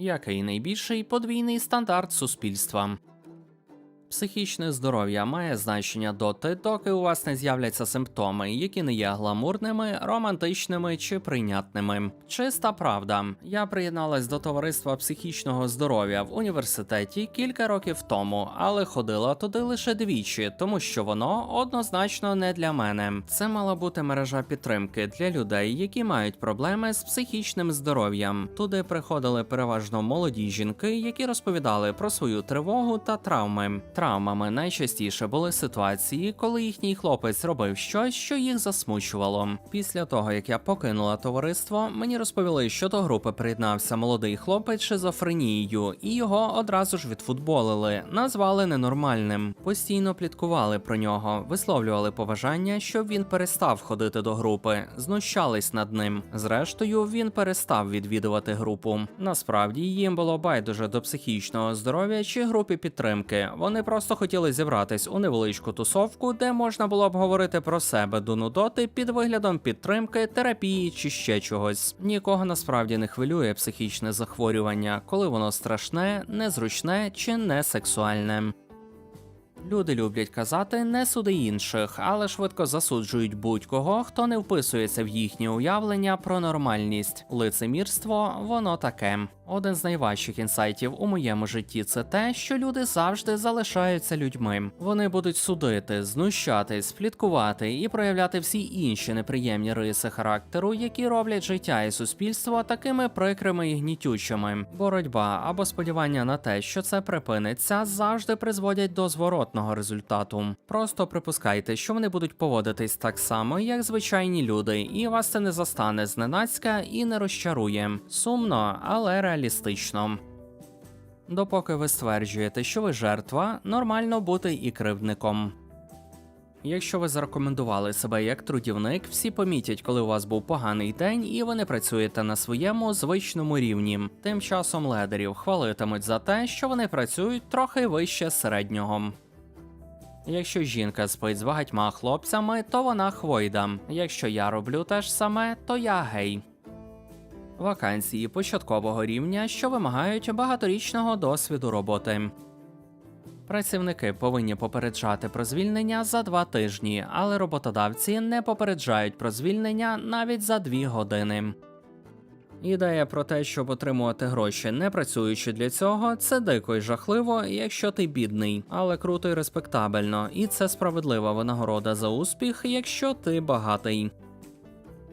Який найбільший подвійний стандарт суспільства? Психічне здоров'я має значення доти, доки у вас не з'являться симптоми, які не є гламурними, романтичними чи прийнятними. Чиста правда. Я приєдналась до товариства психічного здоров'я в університеті кілька років тому, але ходила туди лише двічі, тому що воно однозначно не для мене. Це мала бути мережа підтримки для людей, які мають проблеми з психічним здоров'ям. Туди приходили переважно молоді жінки, які розповідали про свою тривогу та травми. Травмами найчастіше були ситуації, коли їхній хлопець робив щось, що їх засмучувало. Після того, як я покинула товариство, мені розповіли, що до групи приєднався молодий хлопець шизофренією, і його одразу ж відфутболили, назвали ненормальним. Постійно пліткували про нього, висловлювали побажання, щоб він перестав ходити до групи, знущались над ним. Зрештою, він перестав відвідувати групу. Насправді їм було байдуже до психічного здоров'я чи групи підтримки. Вони просто хотіли зібратись у невеличку тусовку, де можна було б говорити про себе до нудоти під виглядом підтримки, терапії чи ще чогось. Нікого насправді не хвилює психічне захворювання, коли воно страшне, незручне чи не сексуальне. Люди люблять казати не суди інших, але швидко засуджують будь-кого, хто не вписується в їхнє уявлення про нормальність. Лицемірство воно таке. Один з найважчих інсайтів у моєму житті це те, що люди завжди залишаються людьми. Вони будуть судити, знущатись, пліткувати і проявляти всі інші неприємні риси характеру, які роблять життя і суспільство такими прикрими і гнітючими. Боротьба або сподівання на те, що це припиниться, завжди призводять до зворотного результату. Просто припускайте, що вони будуть поводитись так само, як звичайні люди, і вас це не застане зненацька і не розчарує. Сумно, але реалістично. Допоки ви стверджуєте, що ви жертва, нормально бути і кривдником. Якщо ви зарекомендували себе як трудівник, всі помітять, коли у вас був поганий день, і ви не працюєте на своєму звичному рівні. Тим часом ледерів хвалитимуть за те, що вони працюють трохи вище середнього. Якщо жінка спить з багатьма хлопцями, то вона хвойда. Якщо я роблю те ж саме, то я гей. Вакансії початкового рівня, що вимагають багаторічного досвіду роботи. Працівники повинні попереджати про звільнення за два тижні, але роботодавці не попереджають про звільнення навіть за дві години. Ідея про те, щоб отримувати гроші, не працюючи для цього, це дико й жахливо, якщо ти бідний, але круто і респектабельно, і це справедлива винагорода за успіх, якщо ти багатий.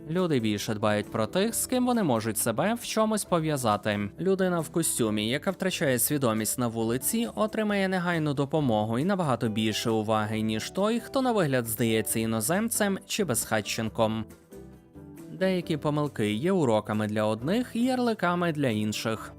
Люди більше дбають про тих, з ким вони можуть себе в чомусь пов'язати. Людина в костюмі, яка втрачає свідомість на вулиці, отримає негайну допомогу і набагато більше уваги, ніж той, хто на вигляд здається іноземцем чи безхатченком. Деякі помилки є уроками для одних і ярликами для інших.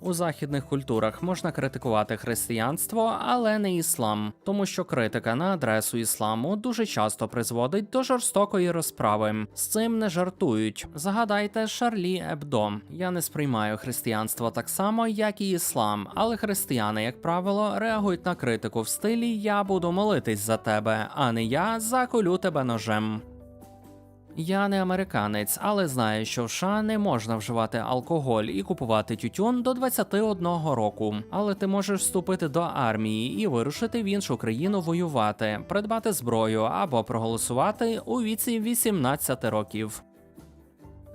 У західних культурах можна критикувати християнство, але не іслам, тому що критика на адресу ісламу дуже часто призводить до жорстокої розправи. З цим не жартують. Згадайте Шарлі Ебдо. Я не сприймаю християнство так само, як і іслам, але християни, як правило, реагують на критику в стилі Я буду молитись за тебе, а не я заколю тебе ножем. Я не американець, але знаю, що в США не можна вживати алкоголь і купувати тютюн до 21 року. Але ти можеш вступити до армії і вирушити в іншу країну воювати, придбати зброю або проголосувати у віці 18 років.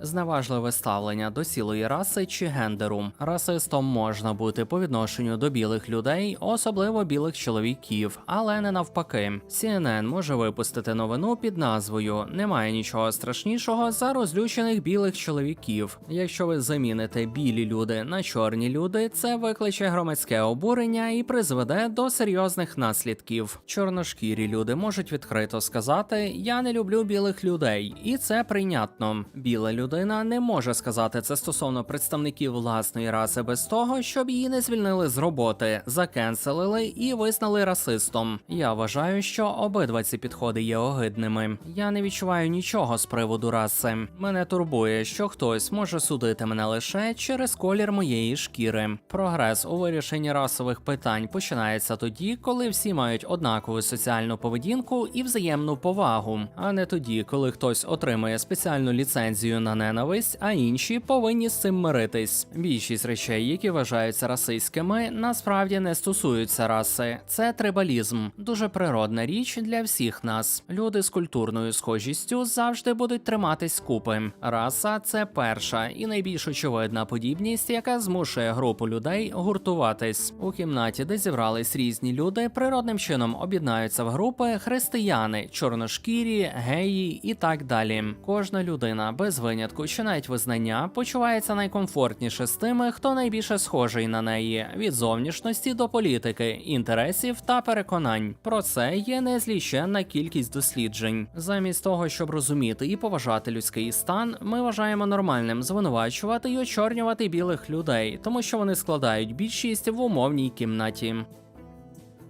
Зневажливе ставлення до цілої раси чи гендеру. Расистом можна бути по відношенню до білих людей, особливо білих чоловіків, але не навпаки. CNN може випустити новину під назвою Немає нічого страшнішого за розлючених білих чоловіків. Якщо ви заміните білі люди на чорні люди, це викличе громадське обурення і призведе до серйозних наслідків. Чорношкірі люди можуть відкрито сказати: Я не люблю білих людей, і це прийнятно. Біла людина не може сказати це стосовно представників власної раси без того, щоб її не звільнили з роботи, закенселили і визнали расистом. Я вважаю, що обидва ці підходи є огидними. Я не відчуваю нічого з приводу раси. Мене турбує, що хтось може судити мене лише через колір моєї шкіри. Прогрес у вирішенні расових питань починається тоді, коли всі мають однакову соціальну поведінку і взаємну повагу, а не тоді, коли хтось отримує спеціальну ліцензію на ненависть, а інші повинні з цим миритись. Більшість речей, які вважаються расистськими, насправді не стосуються раси. Це трибалізм, дуже природна річ для всіх нас. Люди з культурною схожістю завжди будуть триматись купи. Раса це перша і найбільш очевидна подібність, яка змушує групу людей гуртуватись у кімнаті, де зібрались різні люди, природним чином об'єднаються в групи християни, чорношкірі, геї і так далі. Кожна людина без винятку чи навіть визнання почувається найкомфортніше з тими, хто найбільше схожий на неї від зовнішності до політики, інтересів та переконань. Про це є незліченна кількість досліджень. Замість того, щоб розуміти і поважати людський стан, ми вважаємо нормальним звинувачувати і очорнювати білих людей, тому що вони складають більшість в умовній кімнаті.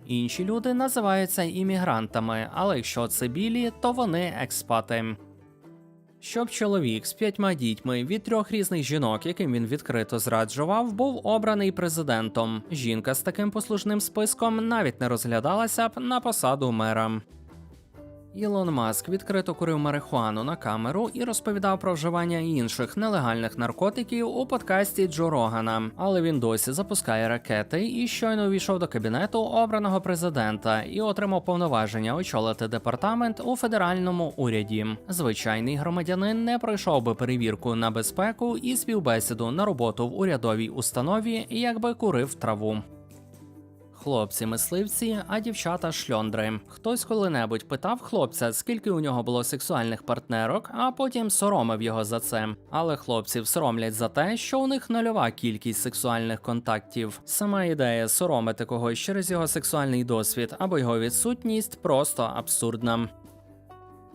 Інші люди називаються іммігрантами, але якщо це білі, то вони експати. Щоб чоловік з п'ятьма дітьми від трьох різних жінок, яким він відкрито зраджував, був обраний президентом. Жінка з таким послужним списком навіть не розглядалася б на посаду мера. Ілон Маск відкрито курив марихуану на камеру і розповідав про вживання інших нелегальних наркотиків у подкасті Джо Рогана. Але він досі запускає ракети і щойно увійшов до кабінету обраного президента і отримав повноваження очолити департамент у федеральному уряді. Звичайний громадянин не пройшов би перевірку на безпеку і співбесіду на роботу в урядовій установі, якби курив траву. Хлопці мисливці, а дівчата шльондри. Хтось коли-небудь питав хлопця, скільки у нього було сексуальних партнерок, а потім соромив його за це. Але хлопців соромлять за те, що у них нульова кількість сексуальних контактів. Сама ідея соромити когось через його сексуальний досвід або його відсутність просто абсурдна.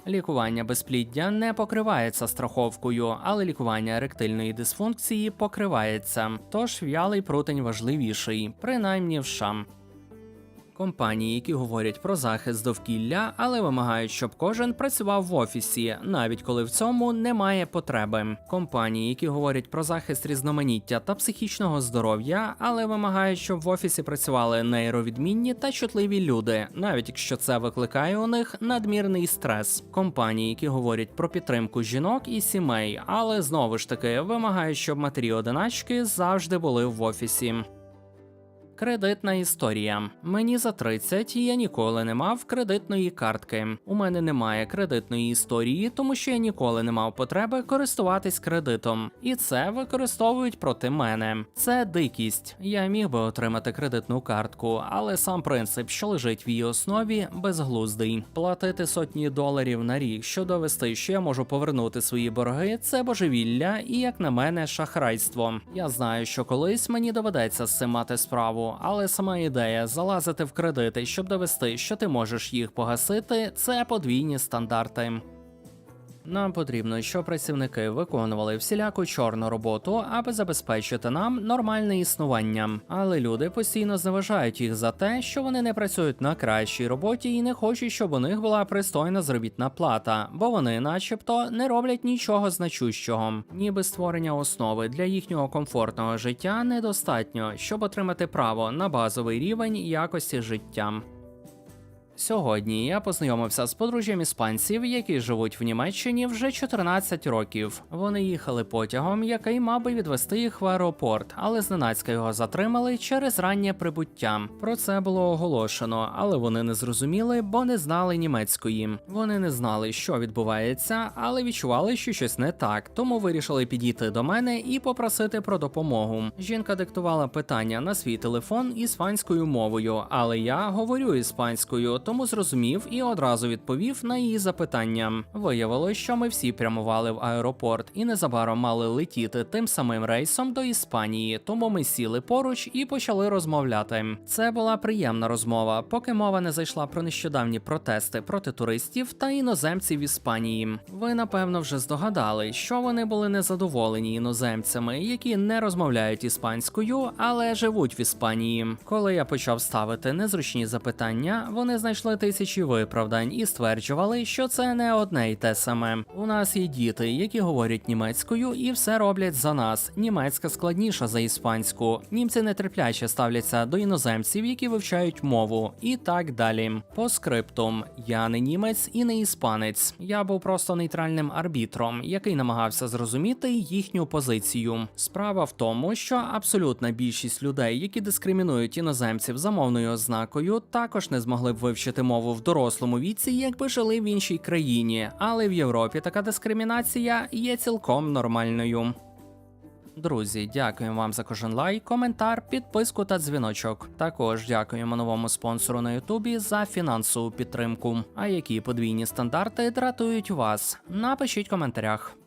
Лікування безпліддя не покривається страховкою, але лікування еректильної дисфункції покривається. Тож в'ялий прутень важливіший, принаймні в США. Компанії, які говорять про захист довкілля, але вимагають, щоб кожен працював в офісі, навіть коли в цьому немає потреби. Компанії, які говорять про захист різноманіття та психічного здоров'я, але вимагають, щоб в офісі працювали нейровідмінні та чутливі люди, навіть якщо це викликає у них надмірний стрес. Компанії, які говорять про підтримку жінок і сімей, але знову ж таки вимагають, щоб матері одиначки завжди були в офісі. Кредитна історія. Мені за 30, і я ніколи не мав кредитної картки. У мене немає кредитної історії, тому що я ніколи не мав потреби користуватись кредитом. І це використовують проти мене. Це дикість. Я міг би отримати кредитну картку, але сам принцип, що лежить в її основі, безглуздий. Платити сотні доларів на рік, що довести, що я можу повернути свої борги, це божевілля і, як на мене, шахрайство. Я знаю, що колись мені доведеться з цим мати справу, але сама ідея залазити в кредити, щоб довести, що ти можеш їх погасити, це подвійні стандарти. Нам потрібно, щоб працівники виконували всіляку чорну роботу, аби забезпечити нам нормальне існування. Але люди постійно зневажають їх за те, що вони не працюють на кращій роботі і не хочуть, щоб у них була пристойна заробітна плата, бо вони, начебто, не роблять нічого значущого. Ніби створення основи для їхнього комфортного життя недостатньо, щоб отримати право на базовий рівень якості життя. Сьогодні я познайомився з подружжям іспанців, які живуть в Німеччині вже 14 років. Вони їхали потягом, який мав би відвести їх в аеропорт, але зненацька його затримали через раннє прибуття. Про це було оголошено, але вони не зрозуміли, бо не знали німецької. Вони не знали, що відбувається, але відчували, що щось не так, тому вирішили підійти до мене і попросити про допомогу. Жінка диктувала питання на свій телефон іспанською мовою, але я говорю іспанською тому зрозумів і одразу відповів на її запитання. Виявилось, що ми всі прямували в аеропорт і незабаром мали летіти тим самим рейсом до Іспанії, тому ми сіли поруч і почали розмовляти. Це була приємна розмова, поки мова не зайшла про нещодавні протести проти туристів та іноземців в Іспанії. Ви напевно вже здогадали, що вони були незадоволені іноземцями, які не розмовляють іспанською, але живуть в Іспанії. Коли я почав ставити незручні запитання, вони знайшли знайшли тисячі виправдань і стверджували, що це не одне й те саме. У нас є діти, які говорять німецькою і все роблять за нас. Німецька складніша за іспанську. Німці нетерпляче ставляться до іноземців, які вивчають мову, і так далі. По скриптум я не німець і не іспанець. Я був просто нейтральним арбітром, який намагався зрозуміти їхню позицію. Справа в тому, що абсолютна більшість людей, які дискримінують іноземців за мовною ознакою, також не змогли б вивчити мову в дорослому віці, якби жили в іншій країні. Але в Європі така дискримінація є цілком нормальною. Друзі, дякуємо вам за кожен лайк, коментар, підписку та дзвіночок. Також дякуємо новому спонсору на Ютубі за фінансову підтримку. А які подвійні стандарти дратують вас? Напишіть в коментарях.